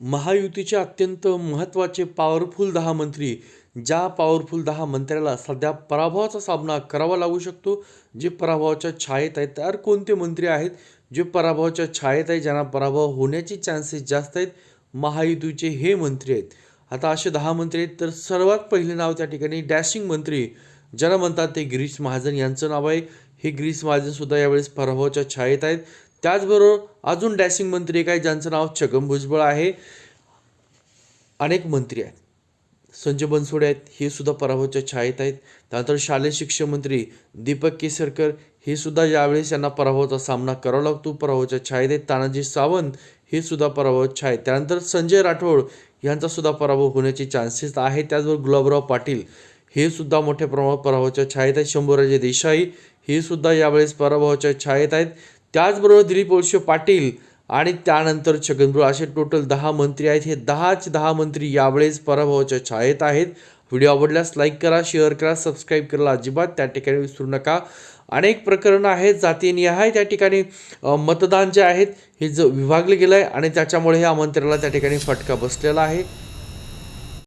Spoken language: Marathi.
महायुतीचे अत्यंत महत्त्वाचे पॉवरफुल दहा मंत्री ज्या पॉवरफुल दहा मंत्र्याला सध्या पराभवाचा सामना करावा लागू शकतो जे पराभवाच्या छायेत आहेत. तर कोणते मंत्री आहेत? जे पराभवाच्या छायेत आहे ज्यांना पराभव होण्याचे चान्सेस जास्त आहेत महायुतीचे हे मंत्री आहेत. आता असे दहा मंत्री आहेत तर सर्वात पहिले नाव त्या ठिकाणी डॅशिंग मंत्री ज्यांना म्हणतात ते गिरीश महाजन यांचं नाव आहे. हे गिरीश महाजनसुद्धा यावेळेस पराभवाच्या छायेत आहेत. त्याचबरोबर अजून डॅशिंग मंत्री एक आहे ज्यांचं नाव छगन भुजबळ आहे. अनेक मंत्री आहेत. संजय बनसोडे आहेत हे सुद्धा पराभवाच्या छायेत आहेत. त्यानंतर शालेय शिक्षण मंत्री दीपक केसरकर हे सुद्धा यावेळेस यांना पराभवाचा सामना करावा लागतो पराभवाच्या छायेत आहेत. तानाजी सावंत हे सुद्धा पराभवाच्या छायेत त्यानंतर संजय राठोड यांचा सुद्धा पराभव होण्याचे चान्सेस आहेत. त्याचबरोबर गुलाबराव पाटील हे सुद्धा मोठ्या प्रमाणात पराभवाच्या छायेत आहेत. शंभूराजे देसाई हे सुद्धा यावेळेस पराभवाच्या छायेत आहेत. त्याचबरोबर दिलीप वळसे पाटील आणि त्यानंतर छगनभुळ असे टोटल दहा मंत्री आहेत. हे दहाच दहा मंत्री यावेळेस पराभवाच्या छायेत आहेत. व्हिडिओ आवडल्यास लाईक करा शेअर करा सबस्क्राईब करायला अजिबात त्या ठिकाणी विसरू नका. अनेक प्रकरणं आहेत जातीनिहाय त्या ठिकाणी मतदान जे आहेत हे ज विभागले गेलं आहे आणि त्याच्यामुळे ह्या मंत्र्याला त्या ठिकाणी फटका बसलेला आहे.